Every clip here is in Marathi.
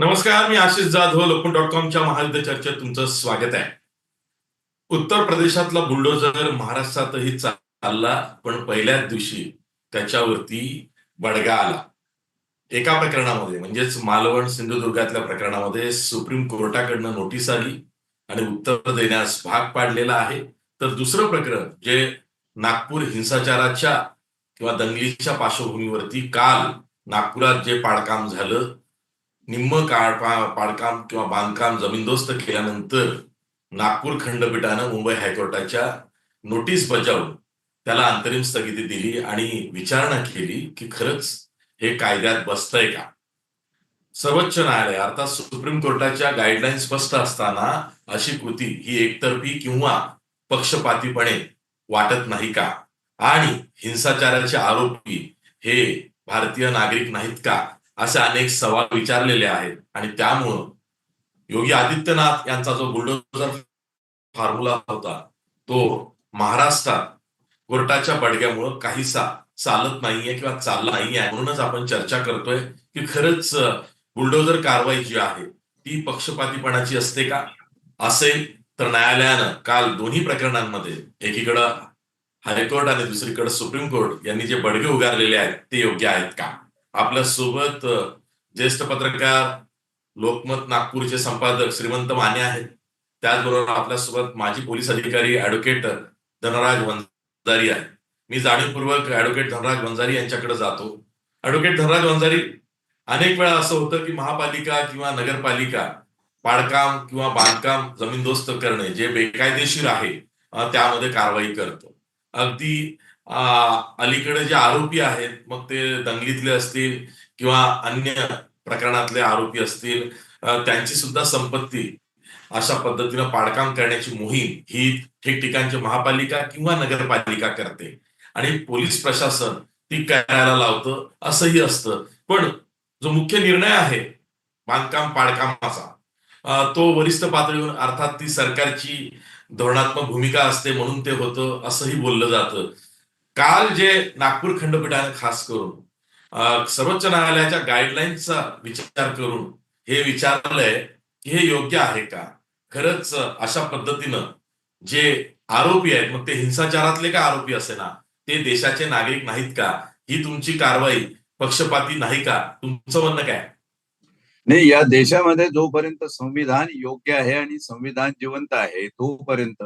नमस्कार मी आशिष जाधव लोकमत डॉट कॉमच्या महायुद्ध चर्चेत तुमचं स्वागत आहे. उत्तर प्रदेशातला बुलडोझर महाराष्ट्रातही चालला पण पहिल्याच दिवशी त्याच्यावरती बडगा आला. एका प्रकरणामध्ये म्हणजेच मालवण सिंधुदुर्गातल्या प्रकरणामध्ये सुप्रीम कोर्टाकडनं नोटीस आली आणि उत्तर देण्यास भाग पाडलेला आहे. तर दुसरं प्रकरण जे नागपूर हिंसाचाराच्या किंवा दंगलीच्या पार्श्वभूमीवरती काल नागपुरात जे पाडकाम झालं निम्म काळ पा- पाडकाम किंवा बांधकाम जमीनदोस्त केल्यानंतर नागपूर खंडपीठानं मुंबई हायकोर्टाच्या नोटीस बजावून त्याला अंतरिम स्थगिती दिली आणि विचारणा केली की खरंच हे कायद्यात बसतंय का? सर्वोच्च न्यायालय अर्थात सुप्रीम कोर्टाच्या गाईडलाईन स्पष्ट असताना अशी कृती ही एकतर्फी किंवा पक्षपातीपणे वाटत नाही का? आणि हिंसाचाराचे आरोपी हे भारतीय नागरिक नाहीत का? असे अनेक सवाल विचारलेले आहेत. आणि त्यामुळं योगी आदित्यनाथ यांचा जो बुलडोझर फॉर्म्युला होता तो महाराष्ट्रात कोर्टाच्या बडग्यामुळं काहीसा चालत नाहीये किंवा चालला नाहीये म्हणूनच आपण चर्चा करतोय की खरंच बुलडोझर कारवाई जी आहे ती पक्षपातीपणाची असते का? असेल तर न्यायालयानं काल दोन्ही प्रकरणांमध्ये एकीकडं हायकोर्ट आणि दुसरीकडे सुप्रीम कोर्ट यांनी जे बडगे उगारलेले आहेत ते योग्य आहेत का? आपल्यासोबत ज्येष्ठ पत्रकार लोकमत नागपूरचे संपादक श्रीमंत माने आहेत. त्याचबरोबर आपल्यासोबत माजी पोलीस अधिकारी ऍडव्होकेट धनराज वंजारी आहे मी जाणीवपूर्वक ऍडव्होकेट धनराज वंजारी यांच्याकडे जातो. ऍडव्होकेट धनराज वंजारी अनेक वेळा असं होतं की महापालिका किंवा नगरपालिका पाडकाम किंवा बांधकाम जमीनदोस्त करणे जे बेकायदेशीर आहे त्यामध्ये कारवाई करतो. अगदी अलीकडे जे आरोपी आहेत मग ते दंगलीतले असतील किंवा अन्य प्रकरणातले आरोपी असतील त्यांची सुद्धा संपत्ती अशा पद्धतीनं पाडकाम करण्याची मोहीम ही ठिकठिकाणची महापालिका किंवा नगरपालिका करते. आणि पोलीस प्रशासन ती करायला लावतं असंही असतं. पण जो मुख्य निर्णय आहे बांधकाम पाडकामाचा तो वरिष्ठ पातळीवर अर्थात ती सरकारची धोरणात्मक भूमिका असते म्हणून ते होतं असंही बोललं जातं. काल जे नागपूर खंडपीठाने खास करून सर्वोच्च न्यायालयाच्या गाईडलाईन्सचा विचार करून हे विचारलंय की हे योग्य आहे का? खरंच अशा पद्धतीनं जे आरोपी आहेत मग ते हिंसाचारातले का आरोपी असे ना ते देशाचे नागरिक नाहीत का? ही तुमची कारवाई पक्षपाती नाही का? तुमचं म्हणणं काय? नाही या देशामध्ये जोपर्यंत संविधान योग्य आहे आणि संविधान जिवंत आहे तोपर्यंत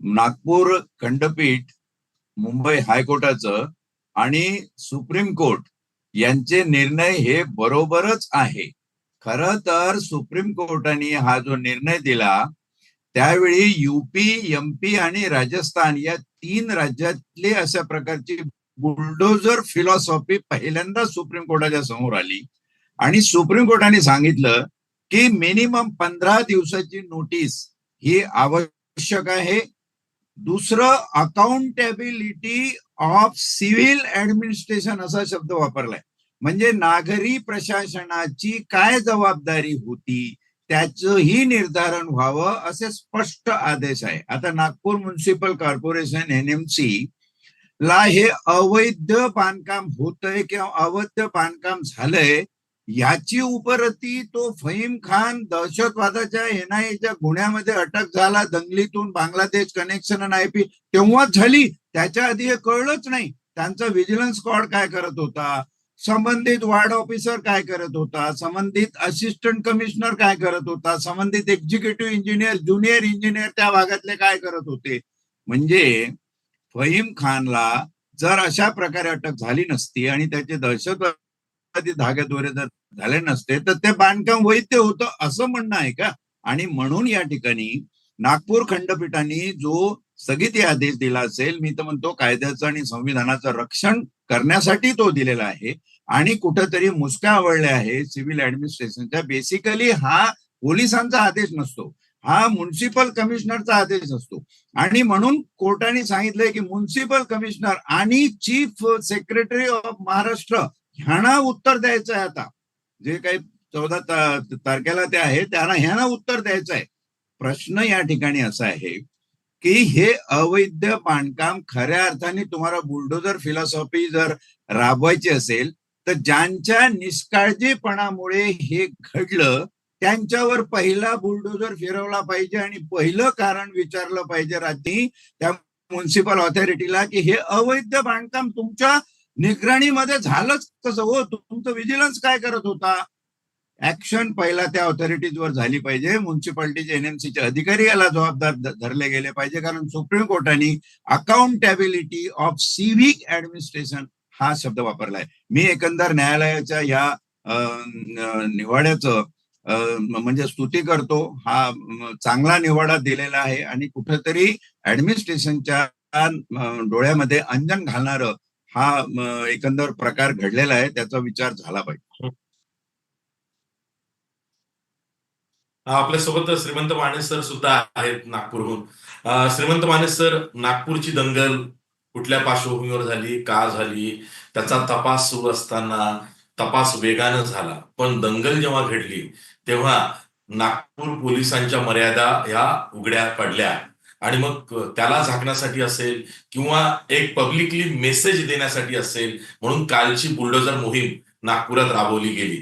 नागपूर खंडपीठ मुंबई हायकोर्टाचं आणि सुप्रीम कोर्ट यांचे निर्णय हे बरोबरच आहे. खर तर सुप्रीम कोर्टाने हा जो निर्णय दिला त्यावेळी युपी एमपी आणि राजस्थान या तीन राज्यातली अशा प्रकारची बुलडोजर फिलॉसॉफी पहिल्यांदा सुप्रीम कोर्टाच्या समोर आली. आणि सुप्रीम कोर्टाने सांगितलं की मिनिमम पंधरा दिवसाची नोटीस ही आवश्यक आहे दुसरं अकाउंटेबिलिटी ऑफ सिव्हिल ऍडमिनिस्ट्रेशन असा शब्द वापरलाय. म्हणजे नागरी प्रशासनाची काय जबाबदारी होती त्याचंही निर्धारण व्हावं असे स्पष्ट आदेश आहे. आता नागपूर म्युन्सिपल कॉर्पोरेशन एनएमसी ला हे अवैध बांधकाम होतंय किंवा अवैध बांधकाम झालंय याची उपरती तो फहीम खान दहशतवादाच्या एनआयएच्या गुन्ह्यामध्ये अटक झाला दंगलीतून बांगलादेश कनेक्शन आणि आयपी तेव्हाच झाली. त्याच्या आधी हे कळलंच नाही. त्यांचा व्हिजिलन्स स्क्वॉड काय करत होता? संबंधित वार्ड ऑफिसर काय करत होता? संबंधित असिस्टंट कमिशनर काय करत होता? संबंधित एक्झिक्युटिव्ह इंजिनियर ज्युनियर इंजिनियर त्या भागातले काय करत होते? म्हणजे फहीम खानला जर अशा प्रकारे अटक झाली नसती आणि त्याचे दहशतवादी धाग्याद्वारे जर झाले नसते तर ते बांधकाम वैद्य होतं असं म्हणणं आहे का? आणि म्हणून या ठिकाणी नागपूर खंडपीठाने जो स्थगिती आदेश दिला असेल मी तर म्हणतो कायद्याचं आणि संविधानाचं रक्षण करण्यासाठी तो दिलेला आहे. आणि कुठंतरी मुसक्या आवडल्या आहे सिव्हिल ऍडमिनिस्ट्रेशनच्या बेसिकली हा पोलिसांचा आदेश नसतो. हा म्युन्सिपल कमिशनरचा आदेश असतो. आणि म्हणून कोर्टाने सांगितलंय की म्युन्सिपल कमिशनर आणि चीफ सेक्रेटरी ऑफ महाराष्ट्र ह्यांना उत्तर द्यायचं आहे आता. जे काही चौदा तारखेला ते आहे त्यांना ह्यांना उत्तर द्यायचं आहे. प्रश्न या ठिकाणी असा आहे की हे अवैध बांधकाम खऱ्या अर्थाने तुम्हाला बुलडोजर फिलॉसॉफी जर राबवायची असेल तर ज्यांच्या निष्काळजीपणामुळे हे घडलं त्यांच्यावर पहिला बुलडोजर फिरवला पाहिजे आणि पहिलं कारण विचारलं पाहिजे राज्य त्या म्युन्सिपल ऑथॉरिटीला की हे अवैध बांधकाम तुमच्या निगराणीमध्ये झालंच कसं हो तुमचं विजिलन्स काय करत होता? ऍक्शन पहिला त्या ऑथॉरिटीजवर झाली पाहिजे. म्युन्सिपाल्टीचे एनएमसीचे अधिकारी याला जबाबदार धरले गेले पाहिजे. कारण सुप्रीम कोर्टाने अकाउंटेबिलिटी ऑफ सिव्हिक ऍडमिनिस्ट्रेशन हा शब्द वापरलाय मी एकंदर न्यायालयाच्या या निवाड्याचं म्हणजे स्तुती करतो. हा चांगला निवाडा दिलेला आहे. आणि कुठेतरी ऍडमिनिस्ट्रेशनच्या डोळ्यामध्ये अंजन घालणार हा एकंदर प्रकार घडलेला आहे त्याचा विचार झाला पाहिजे. आपल्यासोबत श्रीमंत माने सर सुद्धा आहेत नागपूरहून. श्रीमंत माने सर नागपूरची दंगल कुठल्या पार्श्वभूमीवर झाली का झाली? त्याचा तपास सुरू असताना तपास वेगानं झाला. पण दंगल जेव्हा घडली तेव्हा नागपूर पोलिसांच्या मर्यादा ह्या उघड्या पडल्या. आणि मग त्याला झाकण्यासाठी असेल किंवा एक पब्लिकली मेसेज देण्यासाठी असेल म्हणून कालची बुलडोजर मोहीम नागपुरात राबवली गेली.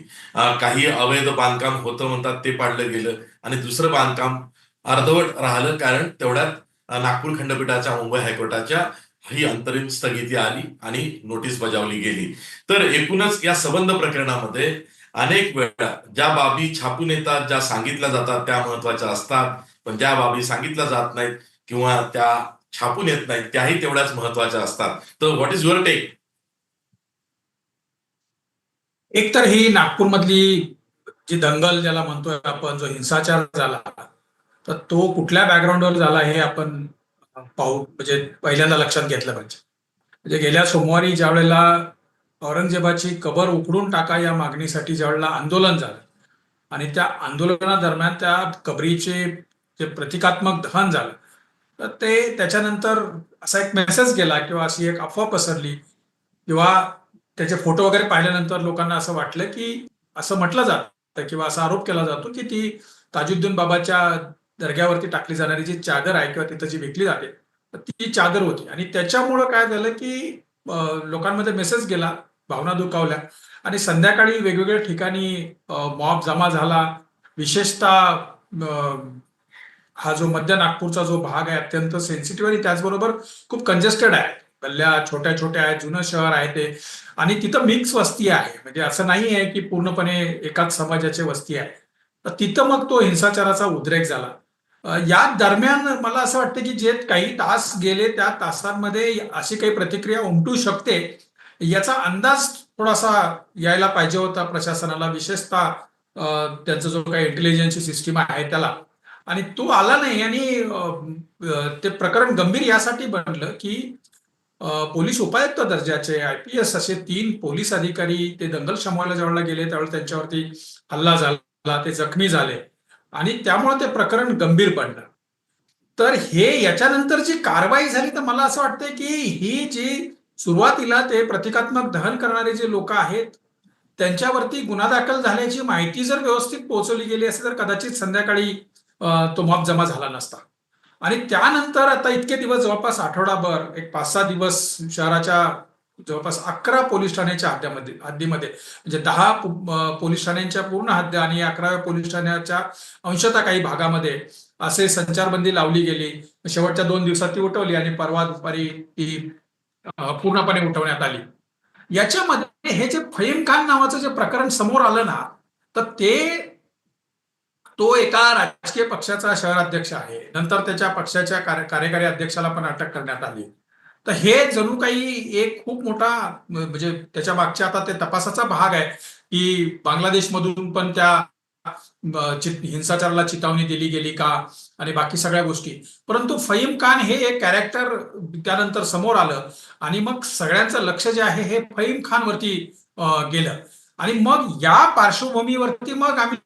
काही अवैध बांधकाम होतं म्हणतात ते पाडलं गेलं. आणि दुसरं बांधकाम अर्धवट राहिलं कारण तेवढ्यात नागपूर खंडपीठाच्या मुंबई हायकोर्टाच्या ही अंतरिम स्थगिती आली आणि नोटीस बजावली गेली. तर एकूणच या संबंध प्रकरणामध्ये अनेक वेळा ज्या बाबी छापून येतात ज्या सांगितल्या जातात त्या महत्त्वाच्या असतात. पण ज्या बाबी सांगितल्या जात नाहीत किंवा त्या छापून येत नाहीत त्याही तेवढ्याच महत्त्वाच्या असतात. तर व्हॉट इज युअर टेक एक तर ही नागपूरमधली जी दंगल ज्याला म्हणतोय आपण जो हिंसाचार झाला तर तो कुठल्या बॅकग्राऊंडवर झाला हे आपण पाहू म्हणजे पहिल्यांदा लक्षात घेतलं पाहिजे. म्हणजे गेल्या सोमवारी ज्या वेळेला औरंगजेबाची कबर उकडून टाका या मागणीसाठी ज्या वेळेला आंदोलन झालं आणि त्या आंदोलनादरम्यान त्या कबरीचे जे प्रतिकात्मक दहन झालं तर ते त्याच्यानंतर असा एक मेसेज गेला किंवा अशी एक अफवा पसरली किंवा त्याचे फोटो वगैरे पाहिल्यानंतर लोकांना असं वाटलं की असं म्हटलं जातं किंवा असा आरोप केला जातो की ती ताजुद्दीन बाबाच्या दर्ग्यावरती टाकली जाणारी जी चादर आहे किंवा तिथं जी विकली जाते तर ती चादर होती. आणि त्याच्यामुळं काय झालं की लोकांमध्ये मेसेज गेला भावना दुखावल्या आणि संध्याकाळी वेगवेगळ्या ठिकाणी मॉब जमा झाला. विशेषतः हा जो मध्य नागपूरचा जो भाग आहे अत्यंत सेन्सिटिव्ह आणि त्याचबरोबर खूप कंजेस्टेड आहे. गल्ल्या छोट्या छोट्या आहेत जुनं शहर आहे ते. आणि तिथं मिक्स वस्ती आहे. म्हणजे असं नाही आहे की पूर्णपणे एकाच समाजाची वस्ती आहे. तर तिथं मग तो हिंसाचाराचा उद्रेक झाला. या दरम्यान मला असं वाटतं की जे काही तास गेले त्या तासांमध्ये अशी काही प्रतिक्रिया उमटू शकते याचा अंदाज थोडासा यायला पाहिजे होता प्रशासनाला. विशेषतः त्यांचा जो काही इंटेलिजन्सची सिस्टीम आहे त्याला. आणि तो आला नाही आणि ते प्रकरण गंभीर यासाठी बनलं की पोलीस उपायुक्त दर्जाचे आय पी एस असे तीन पोलीस अधिकारी ते दंगल शमवायला ज्यावेळेला गेले. त्यावेळेला त्यांच्यावरती हल्ला झाला ते जखमी झाले आणि त्यामुळे ते प्रकरण गंभीर बनलं. तर हे याच्यानंतर जी कारवाई झाली तर मला असं वाटतंय की ही जी सुरुवातीला ते प्रतिकात्मक दहन करणारे जे लोक आहेत त्यांच्यावरती गुन्हा दाखल झाल्याची माहिती जर व्यवस्थित पोहोचवली गेली असेल तर कदाचित संध्याकाळी तो मॉब जमा झाला नसता. आणि त्यानंतर आता इतके दिवस जवळपास आठवडाभर एक पाच सहा दिवस शहराच्या जवळपास अकरा पोलीस ठाण्याच्या हद्द्यामध्ये हद्दीमध्ये म्हणजे दहा पोलीस ठाण्यांच्या पूर्ण हद्द्या आणि अकराव्या पोलीस ठाण्याच्या अंशतः काही भागामध्ये असे संचारबंदी लावली गेली. शेवटच्या दोन दिवसात ती उठवली आणि परवा दुपारी ती पूर्णपणे उठवण्यात आली. याच्यामध्ये हे जे फहीम खान नावाचं जे प्रकरण समोर आलं ना तर ते तो एका राजकीय पक्षाचा शहर अध्यक्ष आहे. नंतर त्याच्या पक्षाच्या कार्यकारी अध्यक्षाला पण अटक करण्यात आली. तर हे जणू काही एक खूप मोठा म्हणजे त्याच्या मागच्या आता ते तपासाचा भाग आहे की बांगलादेशमधून पण त्या हिंसाचाराला चितावणी दिली गेली का? आणि बाकी सगळ्या गोष्टी. परंतु फहीम खान हे एक कॅरेक्टर त्यानंतर समोर आलं आणि मग सगळ्यांचं लक्ष जे आहे हे फहीम खान वरती गेलं. आणि मग या पार्श्वभूमीवरती मग आम्ही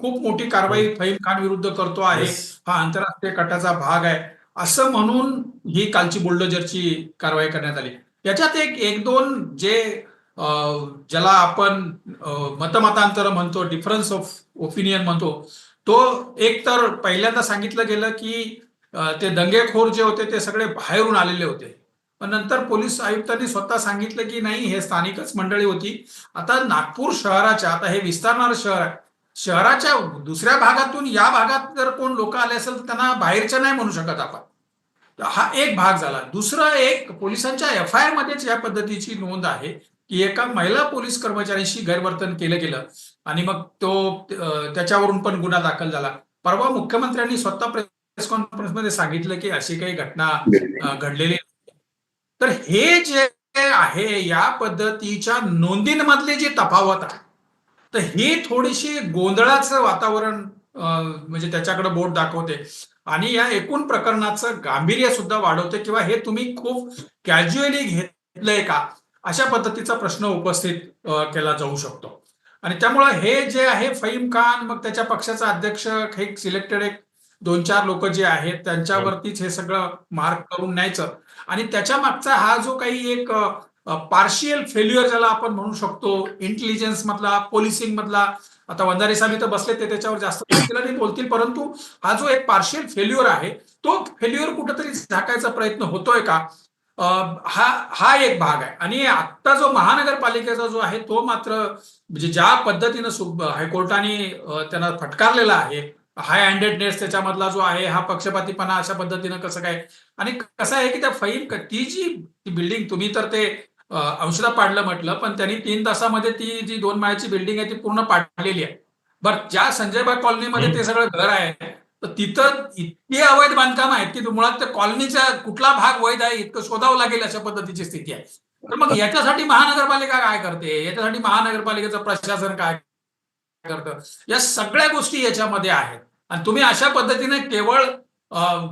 खूप मोठी कारवाई फहीम खान विरुद्ध करतो आहे. हा आंतरराष्ट्रीय कटाचा भाग आहे. असं म्हणून ही कालची बुलडोजरची कारवाई करण्यात आली. याच्यात एक एक दोन जे ज्याला आपण मतमतांतर म्हणतो डिफरन्स ऑफ ओपिनियन म्हणतो तो एक तर पहिल्यांदा सांगितलं गेलं की ते दंगेखोर जे होते ते सगळे बाहेरून आलेले होते. पण नंतर पोलीस आयुक्तांनी स्वतः सांगितलं की नाही हे स्थानिकच मंडळी होती. आता नागपूर शहराच्या आता हे विस्तारणारं शहर आहे. शहराच्या दुसऱ्या भागातून या भागात जर कोण लोक आले असेल तर त्यांना बाहेरच्या नाही म्हणू शकत आपण. हा एक भाग झाला. दुसरं एक पोलिसांच्या एफ आय आर मध्येच या पद्धतीची नोंद आहे की एका महिला पोलीस कर्मचाऱ्यांशी गैरवर्तन केलं गेलं आणि मग तो त्याच्यावरून पण गुन्हा दाखल झाला. परवा मुख्यमंत्र्यांनी स्वतः प्रेस कॉन्फरन्समध्ये सांगितलं की अशी काही घटना घडलेली नाही. तर हे जे आहे या पद्धतीच्या नोंदींमधली जी तफावत आहे तर ही थोडीशी गोंधळाचं वातावरण म्हणजे त्याच्याकडे बोट दाखवते. आणि या एकूण प्रकरणाचं गांभीर्य सुद्धा वाढवते किंवा हे तुम्ही खूप कॅज्युअली घेतलंय का? अशा पद्धतीचा प्रश्न उपस्थित केला जाऊ शकतो. आणि त्यामुळं हे जे आहे फहीम खान मग त्याच्या पक्षाचा अध्यक्ष हे सिलेक्टेड एक दोन चार लोक जे आहेत त्यांच्यावरतीच हे सगळं मार्क करून न्यायचं. आणि त्याच्या मागचा हा जो काही एक पार्शियल फेल्युअर ज्याला आपण म्हणू शकतो इंटेलिजन्स मधला पोलिसिंग मधला आता वंजारे साहेब इथं बसले ते त्याच्यावर जास्त बोलतील बोलतील परंतु हा जो एक पार्शियल फेल्युअर आहे तो फेल्युअर कुठेतरी झाकायचा प्रयत्न होतोय का? हा हा एक भाग आहे. आणि आत्ता जो महानगरपालिकेचा जो आहे तो मात्र म्हणजे ज्या पद्धतीनं हायकोर्टाने त्यांना फटकारलेला आहे हाय हँडेडनेस त्याच्यामधला जो आहे हा पक्षपातीपणा अशा पद्धतीनं कसं काय? आणि कसं आहे की त्या फैल ती जी बिल्डिंग तुम्ही तर ते अंशदा पाडलं म्हटलं पण त्यांनी तीन तासामध्ये ती जी दोन माळ्याची बिल्डिंग आहे ती पूर्ण पाडलेली आहे. बरं ज्या संजयबाग कॉलनीमध्ये ते सगळं घर आहे तर तिथं इतकी अवैध बांधकाम आहेत की मुळात त्या कॉलनीचा कुठला भाग वैध आहे इतकं शोधावं लागेल अशा पद्धतीची स्थिती आहे. तर मग याच्यासाठी महानगरपालिका काय करते? याच्यासाठी महानगरपालिकेचं प्रशासन काय करतं? या सगळ्या गोष्टी याच्यामध्ये आहेत. आणि तुम्ही अशा पद्धतीने केवळ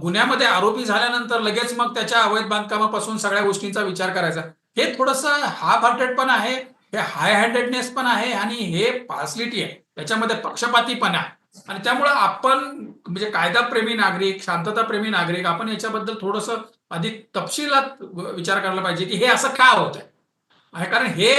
गुन्ह्यामध्ये आरोपी झाल्यानंतर लगेच मग त्याच्या अवैध बांधकामापासून सगळ्या गोष्टींचा विचार करायचा. हे थोडंसं हाफ हार्टेड पण आहे हे हाय हँडेडनेस पण आहे आणि हे पार्सलिटी आहे. त्याच्यामध्ये पक्षपातीपणा आहे. आणि त्यामुळे आपण म्हणजे कायदाप्रेमी नागरिक शांतताप्रेमी नागरिक आपण याच्याबद्दल थोडंसं अधिक तपशिलात विचार करायला पाहिजे की हे असं का होत आहे? कारण हे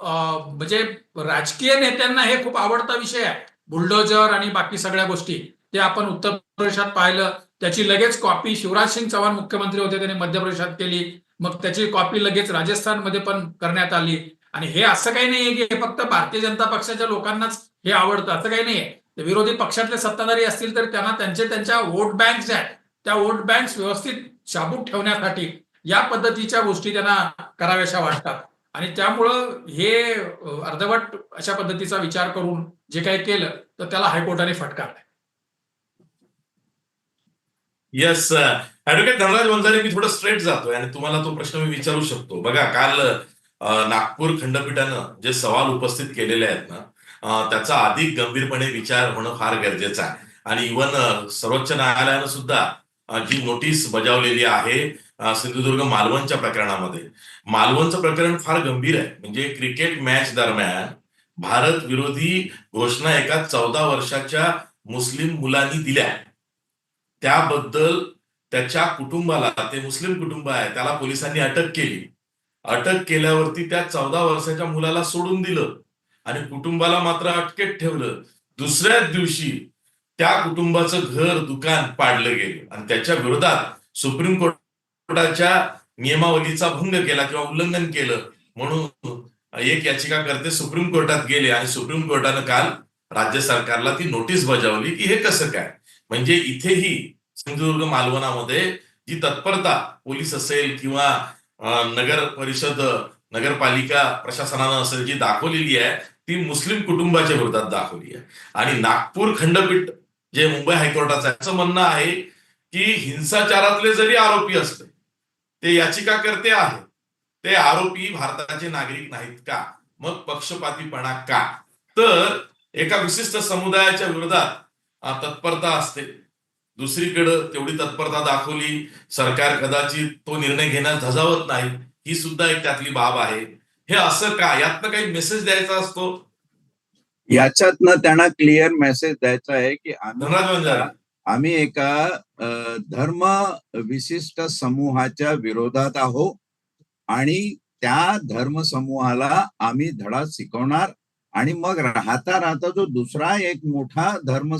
म्हणजे राजकीय नेत्यांना हे खूप आवडता विषय आहे. बुलडोजर आणि बाकी सगळ्या गोष्टी. ते आपण उत्तर प्रदेशात पाहिलं त्याची लगेच कॉपी शिवराज सिंग चव्हाण मुख्यमंत्री होते त्यांनी मध्य प्रदेशात केली. मग त्याची कॉपी लगेच राजस्थानमध्ये पण करण्यात आली. आणि हे असं काही नाहीये की हे फक्त भारतीय जनता पक्षाच्या लोकांनाच हे आवडतं असं काही नाहीये. विरोधी पक्षातले सत्ताधारी असतील तर त्यांना त्यांचे त्यांच्या वोट बँक ज्या आहेत. त्या वोट बँक व्यवस्थित शाबूत ठेवण्यासाठी या पद्धतीच्या गोष्टी त्यांना कराव्याशा वाटतात. आणि त्यामुळं हे अर्धवट अशा पद्धतीचा विचार करून जे काही केलं तर त्याला हायकोर्टाने फटकारलं येस ऍडव्होकेट धनराज वंजारे मी थोडं स्ट्रेट जातोय आणि तुम्हाला तो प्रश्न मी विचारू शकतो. बघा काल नागपूर खंडपीठानं जे सवाल उपस्थित केलेले आहेत ना त्याचा अधिक गंभीरपणे विचार होणं फार गरजेचं आहे. आणि इव्हन सर्वोच्च न्यायालयानं सुद्धा जी नोटीस बजावलेली आहे सिंधुदुर्ग मालवणच्या प्रकरणामध्ये. मालवणचं प्रकरण फार गंभीर आहे. म्हणजे क्रिकेट मॅच दरम्यान भारत विरोधी घोषणा एका चौदा वर्षाच्या मुस्लिम मुलांनी दिल्या. त्याबद्दल त्याच्या कुटुंबाला ते मुस्लिम कुटुंब आहे त्याला पोलिसांनी अटक केली. अटक केल्यावरती त्या चौदा वर्षाच्या मुलाला सोडून दिलं आणि कुटुंबाला मात्र अटकेत ठेवलं. दुसऱ्याच दिवशी त्या कुटुंबाचं घर दुकान पाडलं गेलं आणि त्याच्या विरोधात सुप्रीम कोर्टाच्या नियमावलीचा भंग केला किंवा उल्लंघन केलं. म्हणून एक याचिकाकर्ते सुप्रीम कोर्टात गेले आणि सुप्रीम कोर्टानं काल राज्य सरकारला ती नोटीस बजावली की हे कसं काय? म्हणजे इथेही सिंधुदुर्ग मालवणामध्ये जी तत्परता पोलीस असेल किंवा नगर परिषद नगरपालिका प्रशासनानं असेल जी दाखवलेली आहे ती मुस्लिम कुटुंबाच्या विरोधात दाखवली आहे. आणि नागपूर खंडपीठ जे मुंबई हायकोर्टाचं आहे, असं म्हणणं आहे की हिंसाचारातले जरी आरोपी असले ते याचिकाकर्ते आहेत. ते आरोपी भारताचे नागरिक नाहीत का? मग पक्षपातीपणा का? तर एका विशिष्ट समुदायाच्या विरोधात तत्परता असते. दुसरीकडं तेवढी तत्परता दाखवली. सरकार कदाचित तो निर्णय घेण्यास धजावत नाही. ही सुद्धा एक त्यातली बाब आहे. हे असं का? यातनं काही मेसेज द्यायचा असतो? याच्यातनं त्यांना क्लिअर मेसेज द्यायचा आहे की आम्ही एका धर्म विशिष्ट समूहाच्या विरोधात आहोत आणि त्या धर्म समूहाला आम्ही धडा शिकवणार आणि मग राहता राहता जो दुसरा एक मोठा धर्म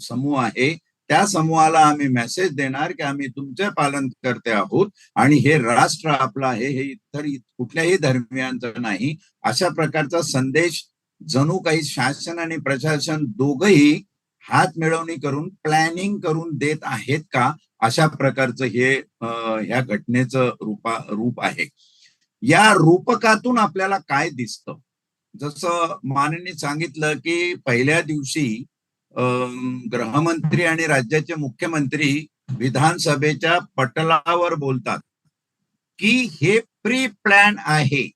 समूह आहे त्या समूहाला आम्ही मेसेज देणार की आम्ही तुमचे पालन करते आहोत आणि हे राष्ट्र आपलं आहे हे इतर कुठल्याही धर्मियांचं नाही. अशा प्रकारचा संदेश जणू काही शासन आणि प्रशासन दोघही हात मिळवणी करून प्लॅनिंग करून देत आहेत का? अशा प्रकारचं हे ह्या घटनेचं रूपा रूप आहे. या रूपकातून आपल्याला काय दिसतं? जसं माननी सांगितलं की पहिल्या दिवशी गृहमंत्री आणि राज्याचे मुख्यमंत्री विधानसभेच्या पटलावर बोलतात की हे प्री प्लॅन आहे.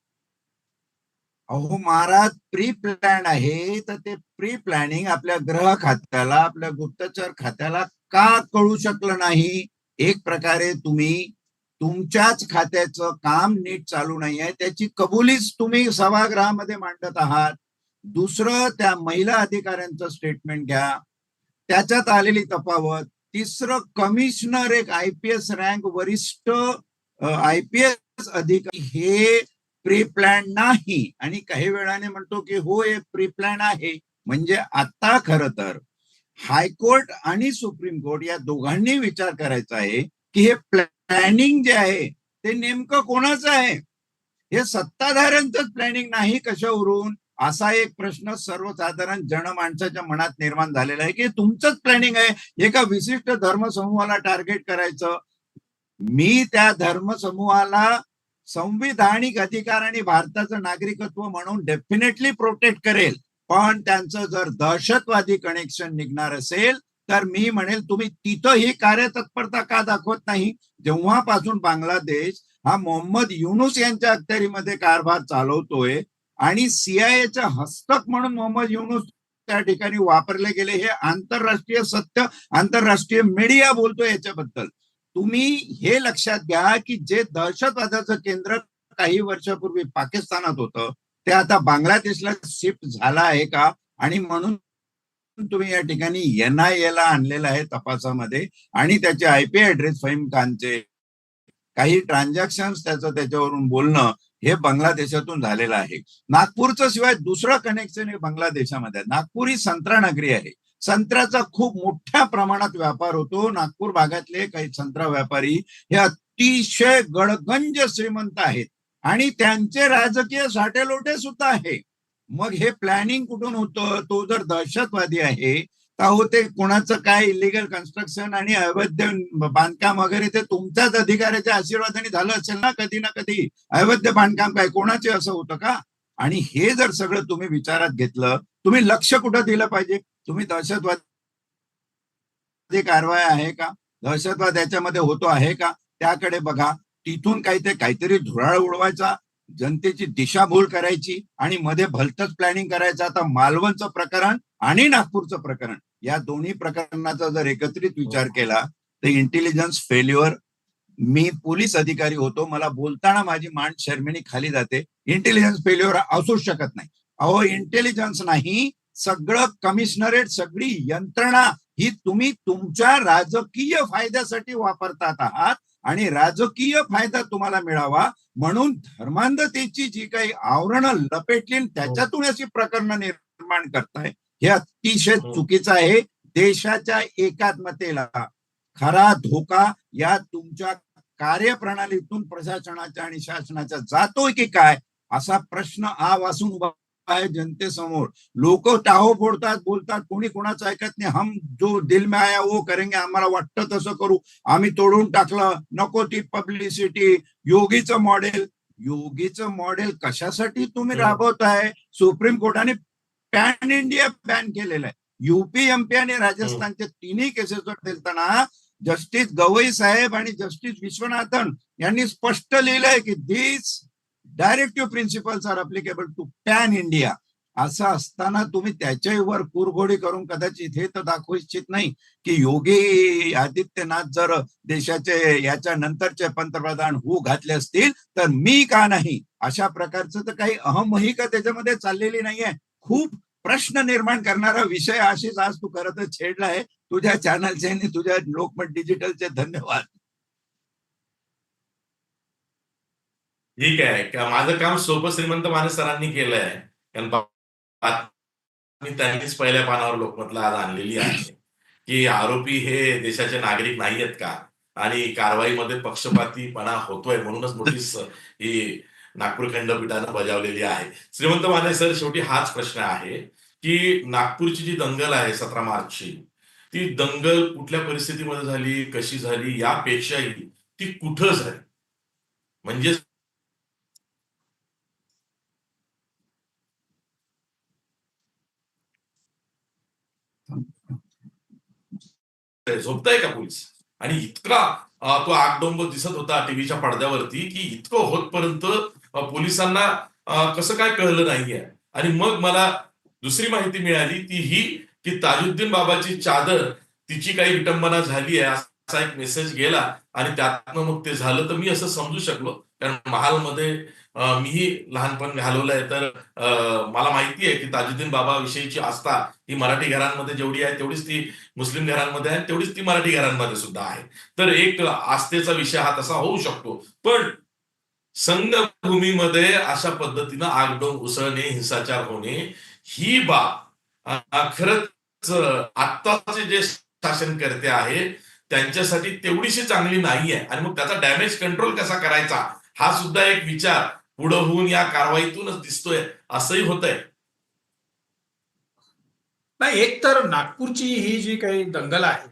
अहो महाराज प्री प्लॅन आहे तर ते प्री प्लॅनिंग आपल्या ग्रह खात्याला आपल्या गुप्तचर खात्याला का कळू शकलं नाही? एक प्रकारे तुम्ही तुमच्याच खात्याचं काम नीट चालू नाही आहे त्याची कबुलीच तुम्ही सभागृहामध्ये मांडत आहात. दुसरं त्या महिला अधिकाऱ्यांचं स्टेटमेंट घ्या. त्याच्यात आलेली तफावत तिसरं कमिशनर एक आय पी एस रँक वरिष्ठ आय पी एस अधिकारी हे प्री प्लॅन नाही. आणि काही वेळाने म्हणतो की हो हे प्री प्लॅन आहे. म्हणजे आता खर तर हायकोर्ट आणि सुप्रीम कोर्ट या दोघांनी विचार करायचा आहे की हे प्लॅनिंग जे आहे ते नेमकं कोणाचं आहे? हे सत्ताधाऱ्यांचंच प्लॅनिंग नाही कशावरून? असा एक प्रश्न सर्वसाधारण जनमानसाच्या मनात निर्माण झालेला आहे की तुमचंच प्लॅनिंग आहे. एका विशिष्ट धर्मसमूहाला टार्गेट करायचं. मी त्या धर्मसमूहाला संविधानिक अधिकार आणि भारताचं नागरिकत्व म्हणून डेफिनेटली प्रोटेक्ट करेल. पण त्यांचं जर दहशतवादी कनेक्शन निघणार असेल तर मी म्हणेल तुम्ही तिथं ही कार्यतत्परता का दाखवत नाही? जेव्हापासून बांगलादेश हा मोहम्मद युनुस यांच्या अखत्यारीमध्ये कारभार चालवतोय आणि सीआयएच्या हस्तक म्हणून मोहम्मद युनुस त्या ठिकाणी वापरले गेले. हे आंतरराष्ट्रीय सत्य आंतरराष्ट्रीय मीडिया बोलतोय याच्याबद्दल. तुम्ही हे लक्षात घ्या की जे दहशतवादाचं केंद्र काही वर्षापूर्वी पाकिस्तानात होतं ते आता बांगलादेशला शिफ्ट झालं आहे का? आणि म्हणून तुम्ही या ठिकाणी एनआयए ला आणलेलं आहे तपासामध्ये. आणि त्याचे आयपी ऍड्रेस फहीम खानचे. काही ट्रान्झॅक्शन त्याचं त्याच्यावरून बोलणं हे बांगलादेशातून झालेलं आहे. नागपूरचं शिवाय दुसरं कनेक्शन हे बांगलादेशामध्ये आहे. नागपूर ही संत्रा नगरी आहे. संत्र्याचा खूप मोठ्या प्रमाणात व्यापार होतो. नागपूर भागातले काही संत्रा व्यापारी हे अतिशय गडगंज श्रीमंत आहेत. आणि त्यांचे राजकीय साठेलोटे सुद्धा आहे. मग हे प्लॅनिंग कुठून होतं? तो जर दहशतवादी आहे तर हो ते कोणाचं काय इलिगल कन्स्ट्रक्शन आणि अवैध बांधकाम वगैरे ते तुमच्याच अधिकाऱ्याच्या आशीर्वादाने झालं असेल ना कधी ना कधी? अवैध बांधकाम काय? कोणाचे असं होतं का? आणि हे जर सगळं तुम्ही विचारात घेतलं तुम्ही लक्ष कुठं दिलं पाहिजे? तुम्ही दहशतवाद कारवाई आहे का? दहशतवाद याच्यामध्ये होतो आहे का? त्याकडे बघा. तिथून काही ते काहीतरी धुराळ उडवायचा जनतेची दिशाभूल करायची आणि मध्ये भलतच प्लॅनिंग करायचं. आता मालवणचं प्रकरण आणि नागपूरचं प्रकरण या दोन्ही प्रकरणाचा जर एकत्रित विचार केला तर इंटेलिजन्स फेल्युअर मी पोलीस अधिकारी होतो मला बोलताना माझी मान शर्मिणी खाली जाते. इंटेलिजन्स फेल्युअर असूच शकत नाही. अहो इंटेलिजन्स नाही सगळं कमिशनरेट सगळी यंत्रणा ही तुम्ही तुमच्या राजकीय फायद्यासाठी वापरतात आहात. आणि राजकीय फायदा तुम्हाला मिळावा म्हणून धर्मांधतेची जी काही आवरणं लपेटली त्याच्यातून अशी प्रकरणं निर्माण करताय हे अतिशय हो. चुकीचं आहे देशाच्या एकात्मतेला खरा धोका या तुमच्या कार्यप्रणालीतून प्रशासनाच्या आणि शासनाच्या जातोय की काय असा प्रश्न आ वासून उभा आहे जनतेसमोर. लोक टाहो फोडतात बोलतात कोणी कोणाचं ऐकत नाही. हम जो दिल में आया वो करेंगे आम्हाला वाटतं तसं करू. आम्ही तोडून टाकलं नको ती पब्लिसिटी योगीचं मॉडेल योगीचं मॉडेल कशासाठी तुम्ही हम्म. राबवताय? सुप्रीम कोर्टाने पॅन इंडिया बॅन केलेलं आहे. युपी एमपी आणि राजस्थानच्या तिन्ही केसेसवर देताना जस्टिस गवई साहेब आणि जस्टिस विश्वनाथन यांनी स्पष्ट लिहिलंय की this directive principles are applicable to pan India. असं असताना तुम्ही त्याच्यावर कुरघोडी करून कदाचित हे तर दाखवू इच्छित नाही की योगी आदित्यनाथ जर देशाचे याच्या नंतरचे पंतप्रधान होऊ घातले असतील तर मी का नाही? अशा प्रकारचं तर काही अहमही का त्याच्यामध्ये चाललेली नाहीये. खूप प्रश्न निर्माण करणारा विषय अशीच आज तू करतच छेडला आहे. तुझ्या चॅनलचे आणि तुझ्या लोकमत डिजिटलचे धन्यवाद. ठीक आहे. का माझं काम सोपं श्रीमंत माने सरांनी केलंय. कारण बा- बातमी त्यांनीच पहिल्या पानावर लोकमतला आज आणलेली आहे. की आरोपी हे देशाचे नागरिक नाही आहेत का? आणि कारवाईमध्ये पक्षपातीपणा होतोय म्हणूनच नोटीस ही नागपूर खंडपीठानं बजावलेली आहे. श्रीमंत माने सर शेवटी हाच प्रश्न आहे की नागपूरची जी दंगल आहे सतरा मार्चची ती दंगल कुठल्या परिस्थितीमध्ये झाली कशी झाली यापेक्षाही ती कुठं झाली? म्हणजे झोपताय का पोलीस? आणि इतका तो आगडोंब दिसत होता टीव्हीच्या पडद्यावरती की इतकं होतपर्यंत पोलिसांना कसं काय कळलं नाहीये. आणि मग मला दुसरी माहिती मिळाली ती ही की ताजुद्दीन बाबाची चादर तिची काही विटंबना झाली आहे असा एक मेसेज गेला. आणि त्यातनं मग ते झालं तर मी असं समजू शकलो. कारण महालमध्ये मीही लहानपण घालवलंय तर मला माहिती आहे की ताजुद्दीन बाबा विषयीची आस्था ही मराठी घरांमध्ये जेवढी आहे तेवढीच ती मुस्लिम घरांमध्ये आहे तेवढीच ती मराठी घरांमध्ये सुद्धा आहे. तर एक आस्थेचा विषय हा तसा होऊ शकतो. पण संघभूमीमध्ये अशा पद्धतीनं आगडोंग उसळणे हिंसाचार होणे ही बाब खरंच आत्ताचे जे शासनकर्ते आहेत त्यांच्यासाठी तेवढीशी चांगली नाहीये आणि मग त्याचा डॅमेज कंट्रोल कसा करायचा हा सुद्धा एक विचार पुढं होऊन या कारवाईतूनच दिसतोय. असंही होत आहे नाही एक तर नागपूरची ही जी काही दंगल आहे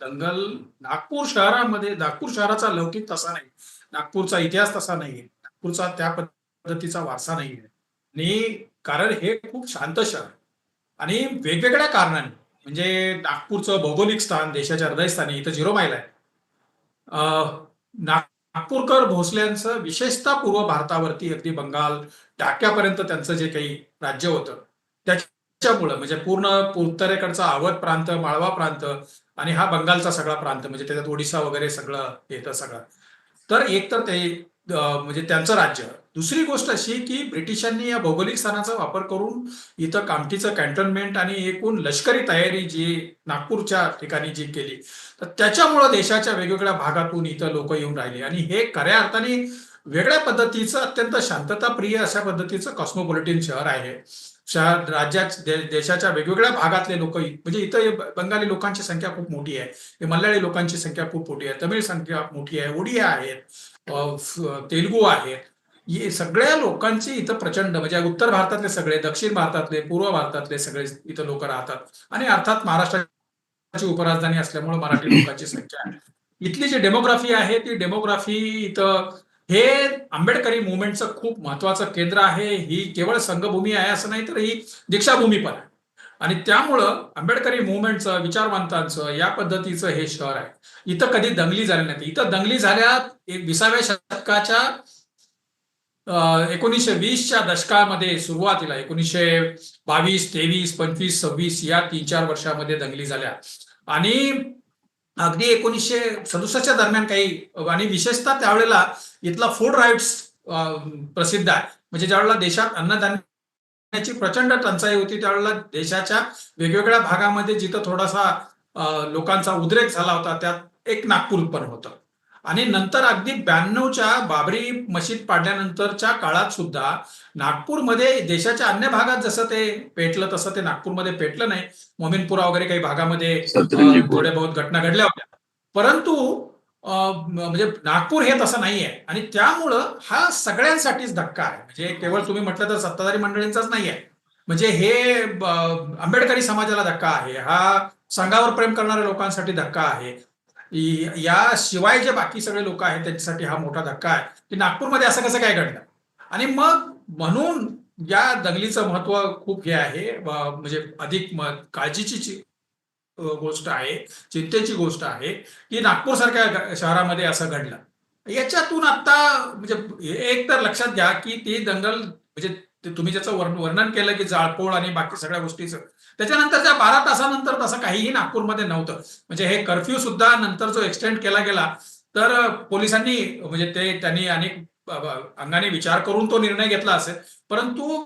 दंगल नागपूर शहरामध्ये नागपूर शहराचा लौकिक तसा नाही. नागपूरचा इतिहास तसा नाहीये. नागपूरचा त्या पद्धतीचा वारसा नाहीये. आणि कारण हे खूप शांत शहर आणि वेगवेगळ्या कारणांनी म्हणजे नागपूरचं भौगोलिक स्थान देशाच्या हृदयस्थानी इथं झिरो माईल आहे अं, नागपूरकर भोसल्यांचं विशेषतः पूर्व भारतावरती अगदी बंगाल टाक्यापर्यंत त्यांचं जे काही राज्य होतं त्याच्यामुळं म्हणजे पूर्ण उत्तरेकडचा आवध प्रांत माळवा प्रांत आणि हा बंगालचा सगळा प्रांत म्हणजे त्याच्यात ओडिसा वगैरे सगळं येतं सगळं. तर एक तर ते म्हणजे त्यांचं राज्य. दुसरी गोष्ट अशी की ब्रिटिशांनी या भौगोलिक स्थानाचा वापर करून इथं कामठीचं कॅन्टोन्मेंट आणि एकूण लष्करी तयारी जी नागपूरच्या ठिकाणी जी केली तर त्याच्यामुळं देशाच्या वेगवेगळ्या भागातून इथं लोक येऊन राहिले. आणि हे खऱ्या अर्थाने वेगळ्या पद्धतीचं अत्यंत शांतताप्रिय अशा पद्धतीचं कॉस्मोपॉलिटिन शहर आहे. शहर राज्यात दे- देशाच्या वेगवेगळ्या भागातले लोक म्हणजे इथं बंगाली लोकांची संख्या खूप मोठी आहे. मल्याळी लोकांची संख्या खूप मोठी आहे. तमिळ संख्या मोठी आहे. ओडिया आहेत तेलुगू आहेत सगळ्या लोकांची इथं प्रचंड म्हणजे उत्तर भारतातले सगळे दक्षिण भारतातले पूर्व भारतातले सगळे इथं लोक राहतात. आणि अर्थात महाराष्ट्राची उपराजधानी असल्यामुळे मराठी लोकांची संख्या आहे. इथली जी डेमोग्राफी आहे ती डेमोग्राफी इथं हे आंबेडकरी मुवमेंटचं खूप महत्वाचं केंद्र आहे. ही केवळ संघभूमी आहे असं नाही तर ही दीक्षाभूमी पण आहे. आणि त्यामुळं आंबेडकरी मुवमेंटचं विचारवंतांचं या पद्धतीचं हे शहर आहे. इथं कधी दंगली झाल्या नाही. इथं दंगली झाल्या एक विसाव्या शतकाच्या एकोणीसशे वीसच्या दशकामध्ये सुरुवातीला एकोणीसशे बावीस तेवीस पंचवीस सव्वीस या तीन चार वर्षामध्ये दंगली झाल्या. आणि अगदी एकोणीसशे सदुसष्टच्या दरम्यान काही आणि विशेषतः त्यावेळेला इथला फूड राईट्स प्रसिद्ध आहे. म्हणजे ज्यावेळेला देशात अन्नधान्याची प्रचंड टंचाई होती त्यावेळेला देशाच्या वेगवेगळ्या भागामध्ये जिथं थोडासा लोकांचा उद्रेक झाला होता त्यात एक नागपूर पण होतं. आणि नंतर अगदी ब्याण्णवच्या बाबरी मशीद पाडल्यानंतरच्या काळात सुद्धा नागपूरमध्ये देशाच्या अन्य भागात जसं ते पेटलं तसं ते नागपूरमध्ये पेटलं नाही. मोमिनपुरा वगैरे काही भागामध्ये थोड्या बहुत घटना घडल्या होत्या. परंतु म्हणजे नागपूर हे तसं नाहीये आणि त्यामुळं हा सगळ्यांसाठीच धक्का आहे. म्हणजे केवळ तुम्ही म्हटलं तर सत्ताधारी मंडळींचाच नाही आहे. म्हणजे हे आंबेडकरी समाजाला धक्का आहे. हा संघावर प्रेम करणाऱ्या लोकांसाठी धक्का आहे. याशिवाय जे बाकी सगळे लोक आहेत त्यांच्यासाठी हा मोठा धक्का आहे. की नागपूरमध्ये असं कसं काय घडलं? आणि मग म्हणून या दंगलीचं महत्त्व खूप हे आहे. म्हणजे अधिक म- काळजीची गोष्ट आहे चिंतेची गोष्ट आहे की नागपूर सारख्या शहरामध्ये असं घडलं. याच्यातून आता म्हणजे एक तर लक्षात घ्या की ती दंगल म्हणजे तुम्ही ज्याचं वर्ण- वर्णन केलं की जाळपोळ आणि बाकी सगळ्या गोष्टीचं त्याच्यानंतरच्या बारा तासानंतर तसं काहीही नागपूरमध्ये नव्हतं. म्हणजे हे कर्फ्यू सुद्धा नंतर जो एक्सटेंड केला गेला तर पोलिसांनी म्हणजे ते त्यांनी अनेक अंगाने विचार करून तो निर्णय घेतला असेल. परंतु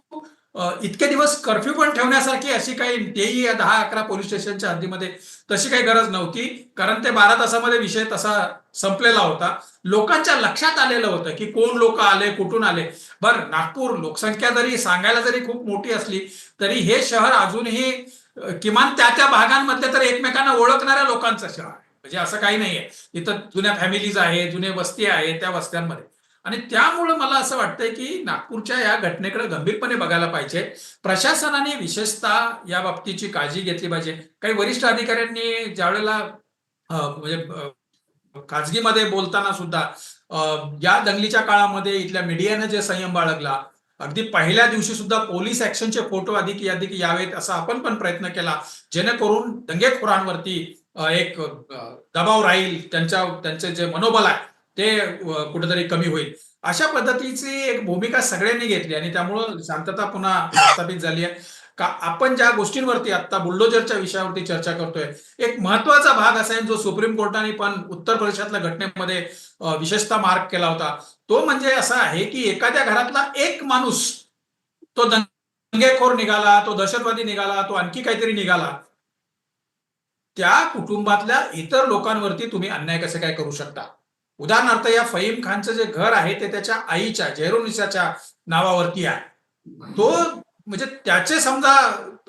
इतके दिवस कर्फ्यू पण ठेवण्यासारखी अशी काही तेही दहा अकरा पोलीस स्टेशनच्या हद्दीमध्ये तशी काही गरज नव्हती. कारण ते बारा तासामध्ये विषय तसा संपलेला होता. लोकांच्या लक्षात आलेलं होतं की कोण लोक आले कुठून आले. बरं नागपूर लोकसंख्या जरी सांगायला जरी खूप मोठी असली तरी हे शहर अजूनही किमान त्या त्या भागांमध्ये तर एकमेकांना ओळखणाऱ्या लोकांचं शहर आहे. म्हणजे असं काही नाहीये. इथं जुन्या फॅमिलीज आहे जुने वस्ती आहे त्या वस्त्यांमध्ये. आणि त्यामुळं मला असं वाटतंय की नागपूरच्या या घटनेकडे गंभीरपणे बघायला पाहिजे. प्रशासनाने विशेषतः या बाबतीची काळजी घेतली पाहिजे. काही वरिष्ठ अधिकाऱ्यांनी ज्यावेळेला म्हणजे खाजगीमध्ये बोलताना सुद्धा या दंगलीच्या काळामध्ये इथल्या मीडियानं जे संयम बाळगला अगदी पहिल्या दिवशी सुद्धा पोलीस ऍक्शनचे फोटो अधिक अधिक यावेत असा आपण पण प्रयत्न केला. जेणेकरून दंगेखोरांवरती एक दबाव राहील त्यांच्या त्यांचे जे मनोबल आहे ते कुठेतरी कमी होईल. अशा पद्धतीची एक भूमिका सगळ्यांनी घेतली आणि त्यामुळं शांतता पुन्हा प्रस्थापित झाली आहे. का आपण ज्या गोष्टींवरती आता बुलडोजरच्या विषयावरती चर्चा करतोय एक महत्त्वाचा भाग असा आहे जो सुप्रीम कोर्टाने पण उत्तर प्रदेशातल्या घटनेमध्ये विशेषतः मार्क केला होता. तो म्हणजे असा आहे की एखाद्या घरातला एक माणूस तो दंगेखोर निघाला तो दहशतवादी निघाला तो आणखी काहीतरी निघाला. त्या कुटुंबातल्या इतर लोकांवरती तुम्ही अन्याय कसे काय करू शकता? उदाहरणार्थ या फहीम खानचं जे घर आहे ते त्याच्या आईच्या जेरोनिसाच्या नावावरती आहे. तो म्हणजे त्याचे समजा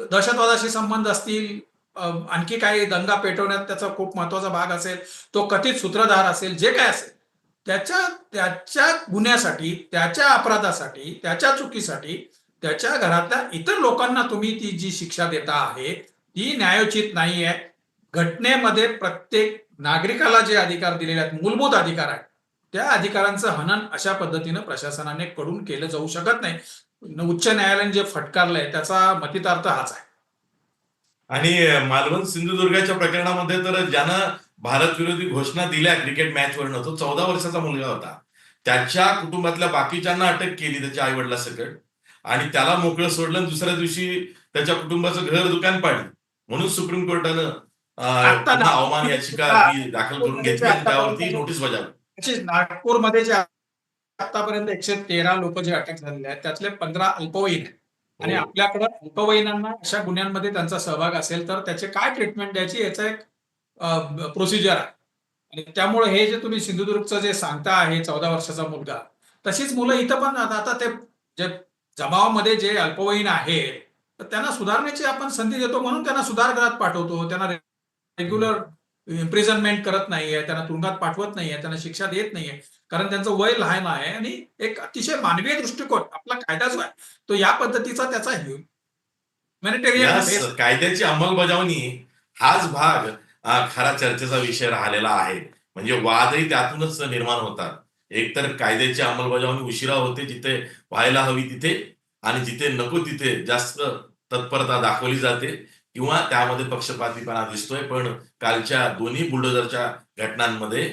दहशतवादाशी संबंध असतील आणखी काही दंगा पेटवण्यात त्याचा खूप महत्त्वाचा भाग असेल तो कथित सूत्रधार असेल जे काय असेल त्याच्या त्याच्या गुन्ह्यासाठी त्याच्या अपराधासाठी त्याच्या चुकीसाठी त्याच्या घरातल्या इतर लोकांना तुम्ही ती जी शिक्षा देता आहे ती न्यायोचित नाही आहे घटनेमध्ये प्रत्येक नागरिकाला जे अधिकार दिलेले आहेत मूलभूत अधिकार आहेत त्या अधिकारांचं हनन अशा पद्धतीनं प्रशासनाने कडून केलं जाऊ शकत नाही. उच्च न्यायालयाने जे फटकारलंय त्याचा मतितार्थ हाच आहे. आणि मालवण सिंधुदुर्गाच्या प्रकरणामध्ये तर ज्यानं भारत विरोधी घोषणा दिल्या क्रिकेट मॅच वरनं तो चौदा वर्षाचा मुलगा होता. त्याच्या कुटुंबातल्या बाकीच्यांना अटक केली त्याच्या आई सगळं आणि त्याला मोकळं सोडलं आणि दुसऱ्या दिवशी त्याच्या कुटुंबाचं घर दुकान पाडलं. म्हणून सुप्रीम कोर्टानं आता अवमान याचिका ही दाखल करून घेतली आणि त्यावरती नोटीस बजावली नागपूरमध्ये जे आतापर्यंत एकशे तेरा लोक जे अटक झालेले आहेत त्यातले पंधरा अल्पवयीन आहेत. आणि हो. आपल्याकडे अल्पवयीनांना अशा गुन्ह्यांमध्ये त्यांचा सहभाग असेल तर त्याचे काय ट्रीटमेंट द्यायची याचा एक प्रोसिजर आहे आणि त्यामुळे हे जे तुम्ही सिंधुदुर्गचं जे सांगता आहे चौदा वर्षाचा मुलगा तशीच मुलं इथं पण आता ते जे जमावामध्ये जे अल्पवयीन आहेत तर त्यांना सुधारण्याची आपण संधी देतो म्हणून त्यांना सुधारगृहात पाठवतो त्यांना रेग्युलर इम्प्रिझनमेंट करत नाहीये त्यांना तुरुंगात पाठवत नाहीये त्यांना शिक्षा देत नाहीये. कारण त्यांचं वय लहान आहे आणि एक अतिशय मानवीय दृष्टिकोन आपला कायदा जो आहे तो या पद्धतीचा त्याचा ह्युमॅनिटेरियन कायद्याची अंमलबजावणी हाच भाग खरा चर्चेचा विषय राहिलेला आहे. म्हणजे वादही त्यातूनच निर्माण होतात. एकतर कायद्याची अंमलबजावणी उशिरा होते जिथे व्हायला हवी तिथे आणि जिथे नको तिथे जास्त तत्परता दाखवली जाते. किंवा त्यामध्ये पक्षपातीपणा दिसतोय पण कालच्या दोन्ही बुलडोजरच्या घटनांमध्ये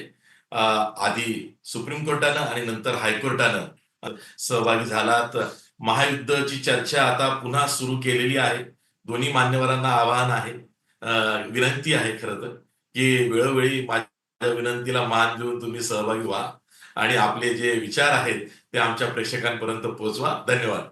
आधी सुप्रीम कोर्टानं आणि नंतर हायकोर्टानं सहभागी सहभागी झालात. महायुद्धाची चर्चा आता पुन्हा सुरू केलेली आहे. दोन्ही मान्यवरांना आवाहन आहे. विनंती आहे खरं तर की वेळोवेळी माझ्या विनंतीला मान देऊन तुम्ही सहभागी व्हा आणि आपले जे विचार आहेत ते आमच्या प्रेक्षकांपर्यंत पोहोचवा धन्यवाद.